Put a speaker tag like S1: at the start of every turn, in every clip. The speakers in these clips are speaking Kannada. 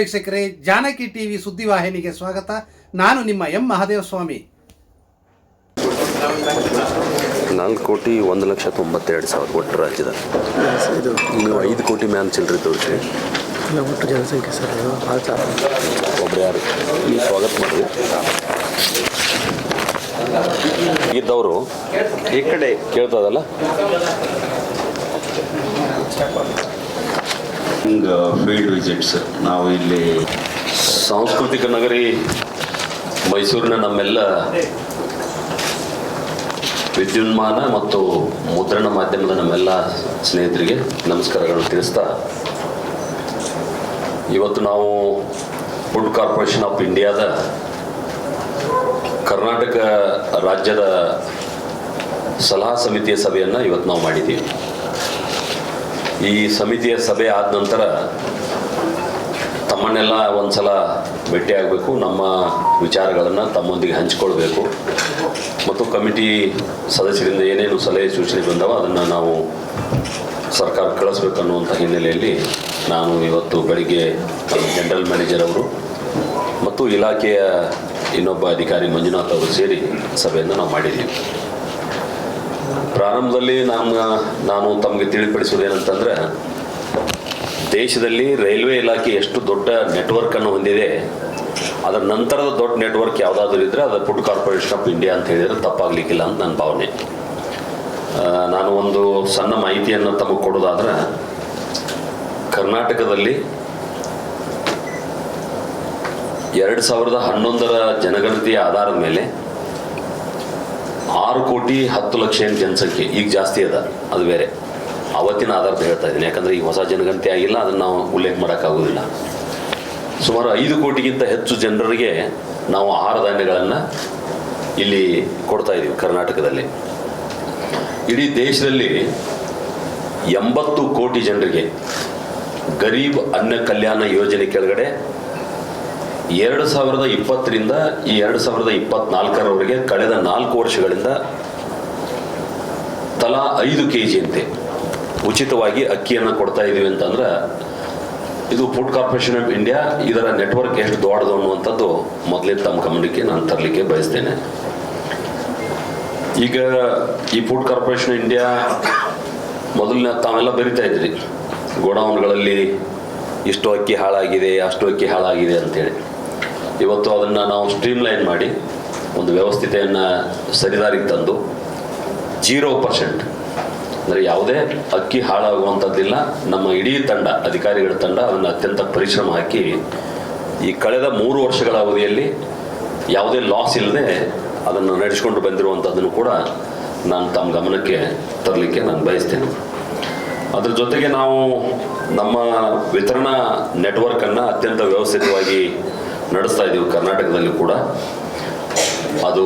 S1: ವೀಕ್ಷಕರೇ, ಜಾನಕಿ ಟಿವಿ ಸುದ್ದಿವಾಹಿನಿಗೆ ಸ್ವಾಗತ. ನಾನು ನಿಮ್ಮ ಎಂ ಮಹಾದೇವ ಸ್ವಾಮಿ
S2: ನಾಲ್ಕು ಕೋಟಿ, ಒಂದು ಲಕ್ಷ ತೊಂಬತ್ತೆರಡು ಸಾವಿರ ಒಟ್ಟು ರಾಜ್ಯದ. ನೀವು ಐದು ಕೋಟಿ ಮ್ಯಾನ್ ಚಿಲ್ಲರಿ ತೋರಿಸಿ
S3: ಜನಸಂಖ್ಯೆ ಸರ್
S2: ಒಬ್ರು ಯಾರು? ಸ್ವಾಗತ ಮಾಡಿರಿ. ಇದ್ದವರು ಈ ಕಡೆ ಕೇಳ್ತದಲ್ಲ
S4: ಫೀಲ್ಡ್ ವಿಸಿಟ್ಸ್ ನಾವು ಇಲ್ಲಿ
S2: ಸಾಂಸ್ಕೃತಿಕ ನಗರಿ ಮೈಸೂರಿನ ನಮ್ಮೆಲ್ಲ ವಿದ್ಯುನ್ಮಾನ ಮತ್ತು ಮುದ್ರಣ ಮಾಧ್ಯಮದ ನಮ್ಮೆಲ್ಲ ಸ್ನೇಹಿತರಿಗೆ ನಮಸ್ಕಾರಗಳನ್ನು ತಿಳಿಸ್ತಾ, ಇವತ್ತು ನಾವು ಫುಡ್ ಕಾರ್ಪೊರೇಷನ್ ಆಫ್ ಇಂಡಿಯಾದ ಕರ್ನಾಟಕ ರಾಜ್ಯದ ಸಲಹಾ ಸಮಿತಿಯ ಸಭೆಯನ್ನು ಇವತ್ತು ನಾವು ಮಾಡಿದ್ದೀವಿ. ಈ ಸಮಿತಿಯ ಸಭೆ ಆದ ನಂತರ ತಮ್ಮನ್ನೆಲ್ಲ ಒಂದ್ಸಲ ಭೇಟಿಯಾಗಬೇಕು ನಮ್ಮ ವಿಚಾರಗಳನ್ನು ತಮ್ಮೊಂದಿಗೆ ಹಂಚಿಕೊಳ್ಬೇಕು. ಮತ್ತು ಕಮಿಟಿ ಸದಸ್ಯರಿಂದ ಏನೇನು ಸಲಹೆ ಸೂಚನೆ ಬಂದವ ಅದನ್ನು ನಾವು ಸರ್ಕಾರ ಕಳಿಸ್ಬೇಕನ್ನುವಂಥ ಹಿನ್ನೆಲೆಯಲ್ಲಿ ನಾನು ಇವತ್ತು ಬೆಳಿಗ್ಗೆ ಜನರಲ್ ಮ್ಯಾನೇಜರ್ ಅವರು ಮತ್ತು ಇಲಾಖೆಯ ಇನ್ನೊಬ್ಬ ಅಧಿಕಾರಿ ಮಂಜುನಾಥ್ ಅವರು ಸೇರಿ ಸಭೆಯನ್ನು ನಾವು ಮಾಡಿದ್ದೀವಿ. ಪ್ರಾರಂಭದಲ್ಲಿ ನಮ್ಮ, ನಾನು ತಮಗೆ ತಿಳಿಪಡಿಸೋದು ಏನಂತಂದ್ರೆ ದೇಶದಲ್ಲಿ ರೈಲ್ವೆ ಇಲಾಖೆ ಎಷ್ಟು ದೊಡ್ಡ ನೆಟ್ವರ್ಕ್ ಅನ್ನು ಹೊಂದಿದೆ, ಅದರ ನಂತರದ ದೊಡ್ಡ ನೆಟ್ವರ್ಕ್ ಯಾವುದಾದ್ರೂ ಇದ್ದರೆ ಅದು ಫುಡ್ ಕಾರ್ಪೊರೇಷನ್ ಆಫ್ ಇಂಡಿಯಾ ಅಂತ ಹೇಳಿದರೆ ತಪ್ಪಾಗಲಿಕ್ಕಿಲ್ಲ ಅಂತ ನನ್ನ ಭಾವನೆ. ನಾನು ಒಂದು ಸಣ್ಣ ಮಾಹಿತಿಯನ್ನು ತಮಗೆ ಕೊಡೋದಾದ್ರೆ, ಕರ್ನಾಟಕದಲ್ಲಿ ಎರಡು ಸಾವಿರದ ಹನ್ನೊಂದರ ಜನಗಣತಿಯ ಆಧಾರದ ಮೇಲೆ ಆರು ಕೋಟಿ ಹತ್ತು ಲಕ್ಷ ಏನು ಜನಸಂಖ್ಯೆ? ಈಗ ಜಾಸ್ತಿ ಅದ. ಅದು ಬೇರೆ. ಅವತ್ತಿನ ಆಧಾರದ ಹೇಳ್ತಾ ಇದ್ದೀನಿ. ಯಾಕಂದ್ರೆ ಈ ಹೊಸ ಜನಗಣತಿ ಆಗಿಲ್ಲ, ಅದನ್ನು ನಾವು ಉಲ್ಲೇಖ ಮಾಡೋಕ್ಕಾಗೋದಿಲ್ಲ ಸುಮಾರು ಐದು ಕೋಟಿಗಿಂತ ಹೆಚ್ಚು ಜನರಿಗೆ ನಾವು ಆಹಾರ ಧಾನ್ಯಗಳನ್ನು ಇಲ್ಲಿ ಕೊಡ್ತಾ ಇದ್ದೀವಿ ಕರ್ನಾಟಕದಲ್ಲಿ. ಇಡೀ ದೇಶದಲ್ಲಿ ಎಂಬತ್ತು ಕೋಟಿ ಜನರಿಗೆ ಗರೀಬ್ ಅನ್ನ ಕಲ್ಯಾಣ ಯೋಜನೆ ಕೆಳಗಡೆ ಎರಡು ಸಾವಿರದ ಇಪ್ಪತ್ತರಿಂದ ಈ ಎರಡು ಸಾವಿರದ ಇಪ್ಪತ್ನಾಲ್ಕರವರೆಗೆ ಕಳೆದ ನಾಲ್ಕು ವರ್ಷಗಳಿಂದ ತಲಾ ಐದು ಕೆ ಜಿಯಂತೆ ಉಚಿತವಾಗಿ ಅಕ್ಕಿಯನ್ನು ಕೊಡ್ತಾ ಇದ್ದೀವಿ ಅಂತಂದ್ರೆ ಇದು ಫುಡ್ ಕಾರ್ಪೊರೇಷನ್ ಆಫ್ ಇಂಡಿಯಾ ಇದರ ನೆಟ್ವರ್ಕ್ ಎಷ್ಟು ದೊಡ್ಡದು ಅನ್ನುವಂಥದ್ದು ಮೊದಲೇ ತಮ್ಮ ಗಮನಕ್ಕೆ ನಾನು ತರಲಿಕ್ಕೆ ಬಯಸ್ತೇನೆ. ಈಗ ಈ ಫುಡ್ ಕಾರ್ಪೊರೇಷನ್ ಇಂಡಿಯಾ ಮೊದಲಿನ ತಾವೆಲ್ಲ ಬರಿತಾ ಇದ್ರಿ. ಗೋಡೌನ್ಗಳಲ್ಲಿ ಇಷ್ಟು ಅಕ್ಕಿ ಹಾಳಾಗಿದೆ, ಅಷ್ಟು ಅಕ್ಕಿ ಹಾಳಾಗಿದೆ ಅಂತೇಳಿ. ಇವತ್ತು ಅದನ್ನು ನಾವು ಸ್ಟ್ರೀಮ್ಲೈನ್ ಮಾಡಿ ಒಂದು ವ್ಯವಸ್ಥಿತೆಯನ್ನು ಸರಿದಾರಿಗೆ ತಂದು ಜೀರೋ ಪರ್ಸೆಂಟ್ ಅಂದರೆ ಯಾವುದೇ ಅಕ್ಕಿ ಹಾಳಾಗುವಂಥದ್ದಿಲ್ಲ. ನಮ್ಮ ಇಡೀ ತಂಡ, ಅಧಿಕಾರಿಗಳ ತಂಡ ಅದನ್ನು ಅತ್ಯಂತ ಪರಿಶ್ರಮ ಹಾಕಿ ಈ ಕಳೆದ ಮೂರು ವರ್ಷಗಳ ಅವಧಿಯಲ್ಲಿ ಯಾವುದೇ ಲಾಸ್ ಇಲ್ಲದೆ ಅದನ್ನು ನಡೆಸಿಕೊಂಡು ಬಂದಿರುವಂಥದ್ದನ್ನು ಕೂಡ ನಾನು ತಮ್ಮ ಗಮನಕ್ಕೆ ತರಲಿಕ್ಕೆ ನಾನು ಬಯಸ್ತೇನೆ. ಅದ್ರ ಜೊತೆಗೆ ನಾವು ನಮ್ಮ ವಿತರಣಾ ನೆಟ್ವರ್ಕನ್ನು ಅತ್ಯಂತ ವ್ಯವಸ್ಥಿತವಾಗಿ ನಡೆಸ್ತಾ ಇದ್ದೀವಿ ಕರ್ನಾಟಕದಲ್ಲಿ ಕೂಡ. ಅದು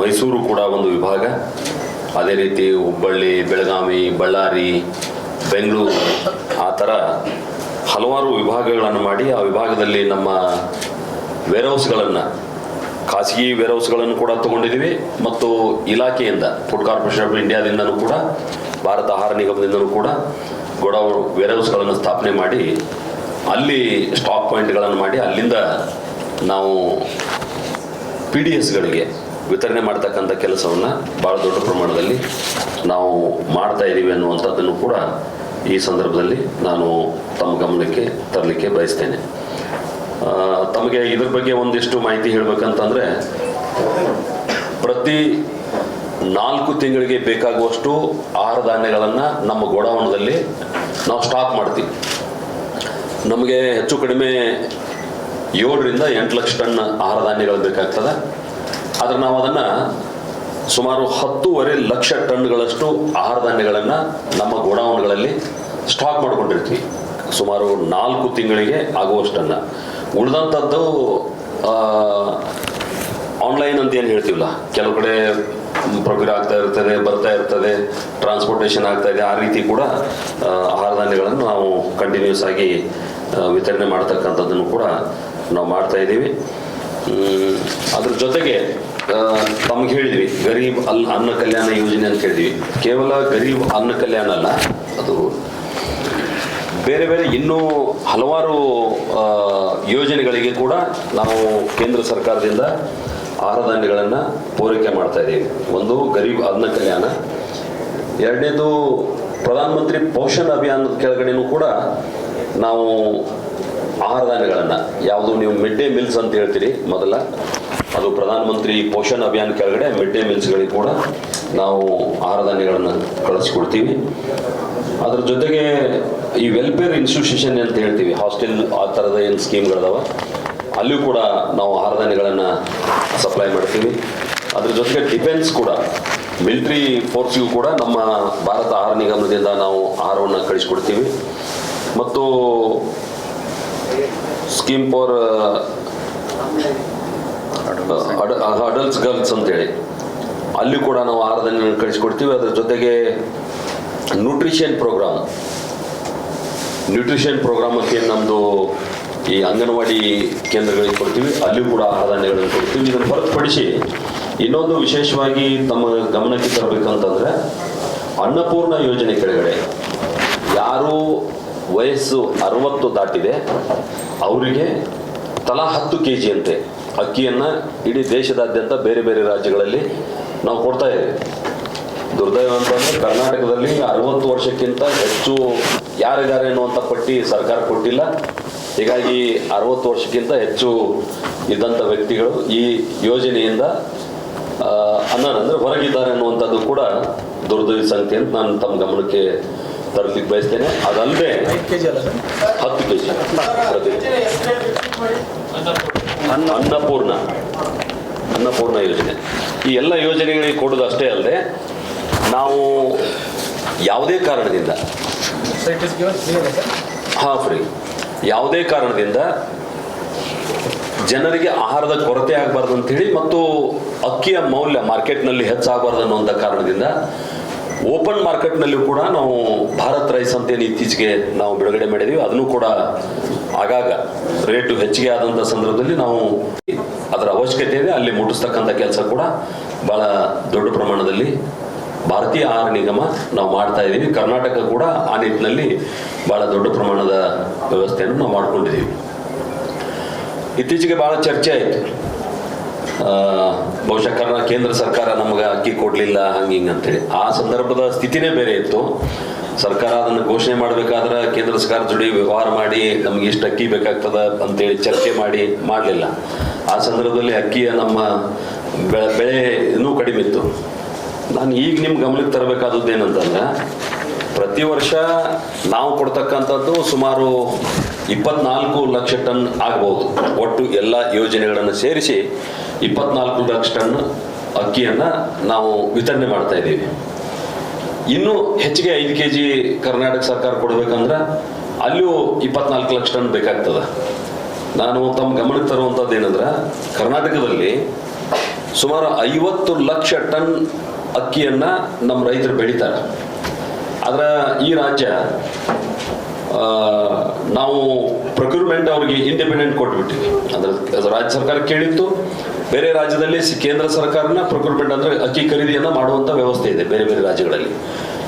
S2: ಮೈಸೂರು ಕೂಡ ಒಂದು ವಿಭಾಗ. ಅದೇ ರೀತಿ ಹುಬ್ಬಳ್ಳಿ, ಬೆಳಗಾವಿ, ಬಳ್ಳಾರಿ, ಬೆಂಗಳೂರು ಆ ಥರ ಹಲವಾರು ವಿಭಾಗಗಳನ್ನು ಮಾಡಿ ಆ ವಿಭಾಗದಲ್ಲಿ ನಮ್ಮ ವೇರ್ಹೌಸ್ಗಳನ್ನು, ಖಾಸಗಿ ವೇರ್ಹೌಸ್ಗಳನ್ನು ಕೂಡ ತಗೊಂಡಿದ್ದೀವಿ ಮತ್ತು ಇಲಾಖೆಯಿಂದ, ಫುಡ್ ಕಾರ್ಪೊರೇಷನ್ ಆಫ್ ಇಂಡಿಯಾದಿಂದನೂ ಕೂಡ, ಭಾರತ ಆಹಾರ ನಿಗಮದಿಂದಲೂ ಕೂಡ, ಗೋಡೌನ್ ವೇರ್ಹೌಸ್ಗಳನ್ನು ಸ್ಥಾಪನೆ ಮಾಡಿ ಅಲ್ಲಿ ಸ್ಟಾಕ್ ಪಾಯಿಂಟ್ಗಳನ್ನು ಮಾಡಿ ಅಲ್ಲಿಂದ ನಾವು ಪಿ ಡಿ ಎಸ್ಗಳಿಗೆ ವಿತರಣೆ ಮಾಡ್ತಕ್ಕಂಥ ಕೆಲಸವನ್ನು ಭಾಳ ದೊಡ್ಡ ಪ್ರಮಾಣದಲ್ಲಿ ನಾವು ಮಾಡ್ತಾ ಇದ್ದೀವಿ ಅನ್ನುವಂಥದ್ದನ್ನು ಕೂಡ ಈ ಸಂದರ್ಭದಲ್ಲಿ ನಾನು ತಮ್ಮ ಗಮನಕ್ಕೆ ತರಲಿಕ್ಕೆ ಬಯಸ್ತೇನೆ. ತಮಗೆ ಇದ್ರ ಬಗ್ಗೆ ಒಂದಿಷ್ಟು ಮಾಹಿತಿ ಹೇಳಬೇಕಂತಂದರೆ, ಪ್ರತಿ ನಾಲ್ಕು ತಿಂಗಳಿಗೆ ಬೇಕಾಗುವಷ್ಟು ಆಹಾರ ಧಾನ್ಯಗಳನ್ನು ನಮ್ಮ ಗೋಡೌನ್ದಲ್ಲಿ ನಾವು ಸ್ಟಾಕ್ ಮಾಡ್ತೀವಿ. ನಮಗೆ ಹೆಚ್ಚು ಕಡಿಮೆ ಏಳರಿಂದ ಎಂಟು ಲಕ್ಷ ಟನ್ ಆಹಾರ ಧಾನ್ಯಗಳು ಬೇಕಾಗ್ತದೆ. ಆದರೆ ನಾವು ಅದನ್ನು ಸುಮಾರು ಹತ್ತೂವರೆ ಲಕ್ಷ ಟನ್ಗಳಷ್ಟು ಆಹಾರ ಧಾನ್ಯಗಳನ್ನು ನಮ್ಮ ಗೋಡೌನ್ಗಳಲ್ಲಿ ಸ್ಟಾಕ್ ಮಾಡಿಕೊಂಡಿರ್ತೀವಿ. ಸುಮಾರು ನಾಲ್ಕು ತಿಂಗಳಿಗೆ ಆಗುವಷ್ಟನ್ನು. ಉಳಿದಂಥದ್ದು ಆನ್ಲೈನ್ ಅಂತ ಏನು ಹೇಳ್ತೀವಲ್ಲ? ಕೆಲವು ಕಡೆ ಪ್ರೊಕ್ಯೂರ್ ಆಗ್ತಾ ಇರ್ತದೆ, ಬರ್ತಾ ಇರ್ತದೆ ಟ್ರಾನ್ಸ್ಪೋರ್ಟೇಷನ್ ಆಗ್ತಾ ಇದೆ, ಆ ರೀತಿ ಕೂಡ ಆಹಾರ ಧಾನ್ಯಗಳನ್ನು ನಾವು ಕಂಟಿನ್ಯೂಸ್ ಆಗಿ ವಿತರಣೆ ಮಾಡ್ತಕ್ಕಂಥದ್ದನ್ನು ಕೂಡ ನಾವು ಮಾಡ್ತಾ ಇದ್ದೀವಿ. ಅದ್ರ ಜೊತೆಗೆ ತಮ್ಗೆ ಹೇಳಿದ್ವಿ, ಗರೀಬ್ ಅಲ್ ಅನ್ನ ಕಲ್ಯಾಣ ಯೋಜನೆ ಅಂತ ಹೇಳಿದ್ವಿ. ಕೇವಲ ಗರೀಬ್ ಅನ್ನ ಕಲ್ಯಾಣ ಅಲ್ಲ, ಅದು ಬೇರೆ ಬೇರೆ ಇನ್ನೂ ಹಲವಾರು ಯೋಜನೆಗಳಿಗೆ ಕೂಡ ನಾವು ಕೇಂದ್ರ ಸರ್ಕಾರದಿಂದ ಆಹಾರ ಧಾನ್ಯಗಳನ್ನು ಪೂರೈಕೆ ಮಾಡ್ತಾ ಇದ್ದೀವಿ. ಒಂದು, ಗರೀಬ್ ಅನ್ನ ಕಲ್ಯಾಣ. ಎರಡನೇದು, ಪ್ರಧಾನಮಂತ್ರಿ ಪೋಷಣ್ ಅಭಿಯಾನದ ಕೆಳಗಡೆನೂ ಕೂಡ ನಾವು ಆಹಾರ ಧಾನ್ಯಗಳನ್ನು, ಯಾವುದು ನೀವು ಮಿಡ್ ಡೇ ಮಿಲ್ಸ್ ಅಂತ ಹೇಳ್ತೀರಿ ಮೊದಲ, ಅದು ಪ್ರಧಾನಮಂತ್ರಿ ಪೋಷಣ್ ಅಭಿಯಾನ ಕೆಳಗಡೆ ಮಿಡ್ ಡೇ ಮಿಲ್ಸ್ಗಳಿಗೆ ಕೂಡ ನಾವು ಆಹಾರ ಧಾನ್ಯಗಳನ್ನು ಕಳಿಸ್ಕೊಡ್ತೀವಿ. ಅದ್ರ ಜೊತೆಗೆ ಈ ವೆಲ್ಫೇರ್ ಇನ್ಸ್ಟಿಟ್ಯೂಷನ್ ಅಂತ ಹೇಳ್ತೀವಿ ಹಾಸ್ಟೆಲ್ ಆ ಥರದ ಏನು ಸ್ಕೀಮ್ಗಳಿದಾವೆ ಅಲ್ಲಿಯೂ ಕೂಡ ನಾವು ಆಹಾರ ಧಾನ್ಯಗಳನ್ನು ಸಪ್ಲೈ ಮಾಡ್ತೀವಿ. ಅದ್ರ ಜೊತೆಗೆ ಡಿಫೆನ್ಸ್ ಕೂಡ ಮಿಲಿಟ್ರಿ ಫೋರ್ಸ್ಗೂ ಕೂಡ ನಮ್ಮ ಭಾರತ ಆಹಾರ ನಿಗಮದಿಂದ ನಾವು ಆಹಾರವನ್ನು ಕಳಿಸ್ಕೊಡ್ತೀವಿ. ಮತ್ತು ಸ್ಕೀಮ್ ಫಾರ್ ಅಡಲ್ಟ್ಸ್ ಗರ್ಲ್ಸ್ ಅಂತೇಳಿ. ಅಲ್ಲಿ ಕೂಡ ನಾವು ಆಹಾರದಲ್ಲಿ ಕಳಿಸ್ಕೊಡ್ತೀವಿ. ಅದ್ರ ಜೊತೆಗೆ ನ್ಯೂಟ್ರಿಷನ್ ಪ್ರೋಗ್ರಾಮ್ ನ್ಯೂಟ್ರಿಷನ್ ಪ್ರೋಗ್ರಾಮಕ್ಕೆ ನಮ್ಮದು ಈ ಅಂಗನವಾಡಿ ಕೇಂದ್ರಗಳಿಗೆ ಕೊಡ್ತೀವಿ. ಅಲ್ಲಿ ಕೂಡ ಆಹಾರ ಧಾನ್ಯಗಳನ್ನು ಕೊಡ್ತೀವಿ. ಇದನ್ನು ಹೊರತುಪಡಿಸಿ ಇನ್ನೊಂದು ವಿಶೇಷವಾಗಿ ತಮ್ಮ ಗಮನಕ್ಕೆ ತರಬೇಕಂತಂದರೆ ಅನ್ನಪೂರ್ಣ ಯೋಜನೆ ಕೆಳಗಡೆ ಯಾರು ವಯಸ್ಸು ಅರವತ್ತು ದಾಟಿದೆ, ಅವರಿಗೆ ತಲಾ ಹತ್ತು ಕೆ ಜಿಯಂತೆ ಅಕ್ಕಿಯನ್ನು ಇಡೀ ದೇಶದಾದ್ಯಂತ ಬೇರೆ ಬೇರೆ ರಾಜ್ಯಗಳಲ್ಲಿ ನಾವು ಕೊಡ್ತಾ ಇದ್ದೇವೆ. ದುರ್ದೈವ ಅಂತಂದರೆ ಕರ್ನಾಟಕದಲ್ಲಿ ಅರವತ್ತು ವರ್ಷಕ್ಕಿಂತ ಹೆಚ್ಚು ಯಾರಿದ್ದಾರೆ ಅನ್ನುವಂಥ ಪಟ್ಟಿ ಸರ್ಕಾರ ಕೊಟ್ಟಿಲ್ಲ. ಹೀಗಾಗಿ ಅರವತ್ತು ವರ್ಷಕ್ಕಿಂತ ಹೆಚ್ಚು ಇದ್ದಂಥ ವ್ಯಕ್ತಿಗಳು ಈ ಯೋಜನೆಯಿಂದ ಅನ್ನ ಅಂದ್ರೆ ಹೊರಗಿದ್ದಾರೆ ಅನ್ನುವಂಥದ್ದು ಕೂಡ ದುರ್ದೈವ ಸಂಖ್ಯೆ ಅಂತ ನಾನು ತಮ್ಮ ಗಮನಕ್ಕೆ ತರಲಿಕ್ಕೆ ಬಯಸ್ತೇನೆ. ಅದಲ್ಲದೆ ಹತ್ತು ಕೆ ಜಿ ಅನ್ನಪೂರ್ಣ. ಅನ್ನಪೂರ್ಣ ಯೋಜನೆ. ಈ ಎಲ್ಲ ಯೋಜನೆಗಳಿಗೆ ಕೊಡೋದು ಅಷ್ಟೇ ಅಲ್ಲದೆ ನಾವು ಯಾವುದೇ ಕಾರಣದಿಂದ ಹಾಂ ಫ್ರೀ ಯಾವುದೇ ಕಾರಣದಿಂದ ಜನರಿಗೆ ಆಹಾರದ ಕೊರತೆ ಆಗಬಾರ್ದು ಅಂತೇಳಿ ಮತ್ತು ಅಕ್ಕಿಯ ಮೌಲ್ಯ ಮಾರ್ಕೆಟ್ನಲ್ಲಿ ಹೆಚ್ಚಾಗಬಾರ್ದು ಅನ್ನುವಂಥ ಕಾರಣದಿಂದ ಓಪನ್ ಮಾರ್ಕೆಟ್ನಲ್ಲೂ ಕೂಡ ನಾವು ಭಾರತ್ ರೈಸ್ ಅಂತೇನು ಇತ್ತೀಚೆಗೆ ನಾವು ಬಿಡುಗಡೆ ಮಾಡಿದ್ದೀವಿ ಅದನ್ನು ಕೂಡ ಆಗಾಗ ರೇಟು ಹೆಚ್ಚಿಗೆ ಆದಂಥ ಸಂದರ್ಭದಲ್ಲಿ ನಾವು ಅದರ ಅವಶ್ಯಕತೆ ಇದೆ. ಅಲ್ಲಿ ಮುಟ್ಟಿಸ್ತಕ್ಕಂಥ ಕೆಲಸ ಕೂಡ ಭಾಳ ದೊಡ್ಡ ಪ್ರಮಾಣದಲ್ಲಿ ಭಾರತೀಯ ಆಹಾರ ನಿಗಮ ನಾವು ಮಾಡ್ತಾ ಇದ್ದೀವಿ ಕರ್ನಾಟಕ ಕೂಡ ಆ ನಿಟ್ಟಿನಲ್ಲಿ ಭಾಳ ದೊಡ್ಡ ಪ್ರಮಾಣದ ವ್ಯವಸ್ಥೆಯನ್ನು ನಾವು ಮಾಡಿಕೊಂಡಿದ್ದೀವಿ ಇತ್ತೀಚೆಗೆ ಭಾಳ ಚರ್ಚೆ ಆಯಿತು. ಬಹುಶಃ ಕರ್ನಾ ಕೇಂದ್ರ ಸರ್ಕಾರ ನಮಗೆ ಅಕ್ಕಿ ಕೊಡಲಿಲ್ಲ, ಹಂಗೆ ಹಿಂಗೆ ಅಂತೇಳಿ. ಆ ಸಂದರ್ಭದ ಸ್ಥಿತಿನೇ ಬೇರೆ ಇತ್ತು. ಸರ್ಕಾರ ಅದನ್ನು ಘೋಷಣೆ ಮಾಡಬೇಕಾದ್ರೆ ಕೇಂದ್ರ ಸರ್ಕಾರ ಜೋಡಿ ವ್ಯವಹಾರ ಮಾಡಿ, ನಮ್ಗೆ ಇಷ್ಟು ಅಕ್ಕಿ ಬೇಕಾಗ್ತದ ಅಂತೇಳಿ ಚರ್ಚೆ ಮಾಡಿ ಮಾಡಲಿಲ್ಲ. ಆ ಸಂದರ್ಭದಲ್ಲಿ ಅಕ್ಕಿಯ ನಮ್ಮ ಬೆಳೆ ಬೆಳೆ ಇನ್ನೂ ಕಡಿಮೆ ಇತ್ತು. ನಾನು ಈಗ ನಿಮ್ಮ ಗಮನಕ್ಕೆ ತರಬೇಕಾದದ್ದು ಏನಂತಂದ್ರೆ, ಪ್ರತಿ ವರ್ಷ ನಾವು ಕೊಡ್ತಕ್ಕಂಥದ್ದು ಸುಮಾರು ಇಪ್ಪತ್ನಾಲ್ಕು ಲಕ್ಷ ಟನ್ ಆಗ್ಬೋದು. ಒಟ್ಟು ಎಲ್ಲ ಯೋಜನೆಗಳನ್ನು ಸೇರಿಸಿ ಇಪ್ಪತ್ನಾಲ್ಕು ಲಕ್ಷ ಟನ್ ಅಕ್ಕಿಯನ್ನು ನಾವು ವಿತರಣೆ ಮಾಡ್ತಾ ಇದ್ದೀವಿ. ಇನ್ನೂ ಹೆಚ್ಚಿಗೆ ಐದು ಕೆ ಜಿ ಕರ್ನಾಟಕ ಸರ್ಕಾರ ಕೊಡ್ಬೇಕಂದ್ರೆ ಅಲ್ಲಿಯೂ ಇಪ್ಪತ್ನಾಲ್ಕು ಲಕ್ಷ ಟನ್ ಬೇಕಾಗ್ತದೆ. ನಾನು ತಮ್ಮ ಗಮನಕ್ಕೆ ತರುವಂಥದ್ದು ಏನಂದ್ರೆ, ಕರ್ನಾಟಕದಲ್ಲಿ ಸುಮಾರು ಐವತ್ತು ಲಕ್ಷ ಟನ್ ಅಕ್ಕಿಯನ್ನು ನಮ್ಮ ರೈತರು ಬೆಳೀತಾರೆ. ಆದ್ರೆ ಈ ರಾಜ್ಯ ನಾವು ಪ್ರೊಕ್ಯೂರ್ಮೆಂಟ್ ಅವ್ರಿಗೆ ಇಂಡಿಪೆಂಡೆಂಟ್ ಕೊಟ್ಬಿಟ್ಟಿವಿ. ಅಂದ್ರೆ ಅದು ರಾಜ್ಯ ಸರ್ಕಾರ ಕೇಳಿತ್ತು ಬೇರೆ ರಾಜ್ಯದಲ್ಲಿ ಕೇಂದ್ರ ಸರ್ಕಾರನ ಪ್ರೊಕ್ಯೂರ್ಮೆಂಟ್ ಅಂದ್ರೆ ಅಕ್ಕಿ ಖರೀದಿಯನ್ನ ಮಾಡುವಂತ ವ್ಯವಸ್ಥೆ ಇದೆ ಬೇರೆ ಬೇರೆ ರಾಜ್ಯಗಳಲ್ಲಿ.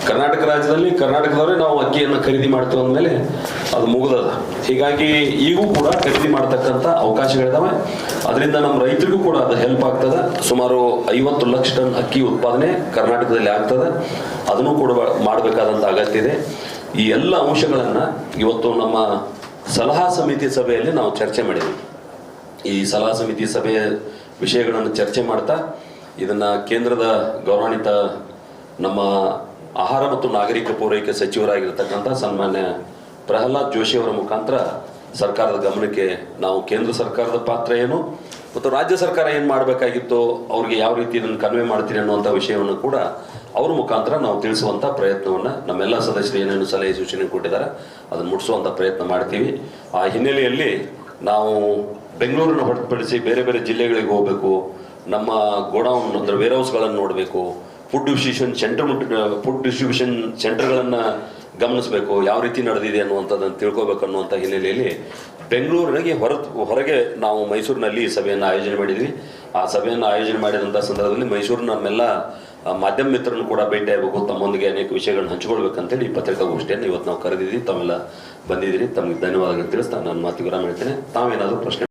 S2: ಕರ್ನಾಟಕ ರಾಜ್ಯದಲ್ಲಿ ಕರ್ನಾಟಕದವರೇ ನಾವು ಅಕ್ಕಿಯನ್ನು ಖರೀದಿ ಮಾಡ್ತೀವಿ ಅಂದಮೇಲೆ ಅದು ಮುಗಿದದ. ಹೀಗಾಗಿ ಈಗೂ ಕೂಡ ಖರೀದಿ ಮಾಡ್ತಕ್ಕಂಥ ಅವಕಾಶಗಳಿದಾವೆ. ಅದರಿಂದ ನಮ್ಮ ರೈತರಿಗೂ ಕೂಡ ಅದು ಹೆಲ್ಪ್ ಆಗ್ತದೆ. ಸುಮಾರು ಐವತ್ತು ಲಕ್ಷ ಟನ್ ಅಕ್ಕಿ ಉತ್ಪಾದನೆ ಕರ್ನಾಟಕದಲ್ಲಿ ಆಗ್ತದೆ. ಅದನ್ನು ಕೂಡ ಮಾಡಬೇಕಾದಂಥ ಅಗತ್ಯ ಇದೆ. ಈ ಎಲ್ಲ ಅಂಶಗಳನ್ನು ಇವತ್ತು ನಮ್ಮ ಸಲಹಾ ಸಮಿತಿ ಸಭೆಯಲ್ಲಿ ನಾವು ಚರ್ಚೆ ಮಾಡಿದ್ವಿ. ಈ ಸಲಹಾ ಸಮಿತಿ ಸಭೆಯ ವಿಷಯಗಳನ್ನು ಚರ್ಚೆ ಮಾಡ್ತಾ ಇದನ್ನು ಕೇಂದ್ರದ ಗೌರವಾನ್ವಿತ ನಮ್ಮ ಆಹಾರ ಮತ್ತು ನಾಗರಿಕ ಪೂರೈಕೆ ಸಚಿವರಾಗಿರ್ತಕ್ಕಂಥ ಸನ್ಮಾನ್ಯ ಪ್ರಹ್ಲಾದ್ ಜೋಶಿ ಅವರ ಮುಖಾಂತರ ಸರ್ಕಾರದ ಗಮನಕ್ಕೆ ನಾವು ಕೇಂದ್ರ ಸರ್ಕಾರದ ಪಾತ್ರ ಏನು ಮತ್ತು ರಾಜ್ಯ ಸರ್ಕಾರ ಏನು ಮಾಡಬೇಕಾಗಿತ್ತು, ಅವ್ರಿಗೆ ಯಾವ ರೀತಿ ಇದನ್ನು ಕನ್ವೆ ಮಾಡ್ತೀರಿ ಅನ್ನುವಂಥ ವಿಷಯವನ್ನು ಕೂಡ ಅವ್ರ ಮುಖಾಂತರ ನಾವು ತಿಳಿಸುವಂಥ ಪ್ರಯತ್ನವನ್ನು ನಮ್ಮೆಲ್ಲ ಸದಸ್ಯರು ಏನೇನು ಸಲಹೆ ಸೂಚನೆ ಕೊಟ್ಟಿದ್ದಾರೆ, ಅದನ್ನು ಮುಟ್ಟಿಸುವಂಥ ಪ್ರಯತ್ನ ಮಾಡ್ತೀವಿ. ಆ ಹಿನ್ನೆಲೆಯಲ್ಲಿ ನಾವು ಬೆಂಗಳೂರನ್ನು ಹೊರತುಪಡಿಸಿ ಬೇರೆ ಬೇರೆ ಜಿಲ್ಲೆಗಳಿಗೆ ಹೋಗಬೇಕು, ನಮ್ಮ ಗೋಡೌನ್ ಅಂದರೆ ವೇರ್ ಹೌಸ್ಗಳನ್ನು ನೋಡಬೇಕು food distribution centre food distribution ಸೆಂಟರ್ಗಳನ್ನು ಗಮನಿಸಬೇಕು, ಯಾವ ರೀತಿ ನಡೆದಿದೆ ಅನ್ನುವಂಥದ್ದನ್ನು ತಿಳ್ಕೊಬೇಕು ಅನ್ನುವಂಥ ಹಿನ್ನೆಲೆಯಲ್ಲಿ ಬೆಂಗಳೂರಿಗೆ ಹೊರತು, ಹೊರಗೆ ನಾವು ಮೈಸೂರಿನಲ್ಲಿ ಸಭೆಯನ್ನು ಆಯೋಜನೆ ಮಾಡಿದ್ವಿ. ಆ ಸಭೆಯನ್ನು ಆಯೋಜನೆ ಮಾಡಿದಂಥ ಸಂದರ್ಭದಲ್ಲಿ ಮೈಸೂರಿನ ನಮ್ಮೆಲ್ಲ ಮಾಧ್ಯಮ ಮಿತ್ರರನ್ನು ಕೂಡ ಭೇಟಿಯಾಗಬೇಕು ತಮ್ಮೊಂದಿಗೆ ಅನೇಕ ವಿಷಯಗಳನ್ನ ಹಂಚಿಕೊಳ್ಬೇಕಂತೇಳಿ ಈ ಪತ್ರಿಕಾಗೋಷ್ಠಿಯನ್ನು ಇವತ್ತು ನಾವು ಕರೆದಿದ್ದೀವಿ ತಮ್ಮೆಲ್ಲ ಬಂದಿದ್ದೀರಿ, ತಮಗೆ ಧನ್ಯವಾದಗಳು ತಿಳಿಸ್ತಾ ನಾನು ಮಾತು ವಿರಾಮ ಹೇಳ್ತೇನೆ. ತಾವೇನಾದರೂ ಪ್ರಶ್ನೆ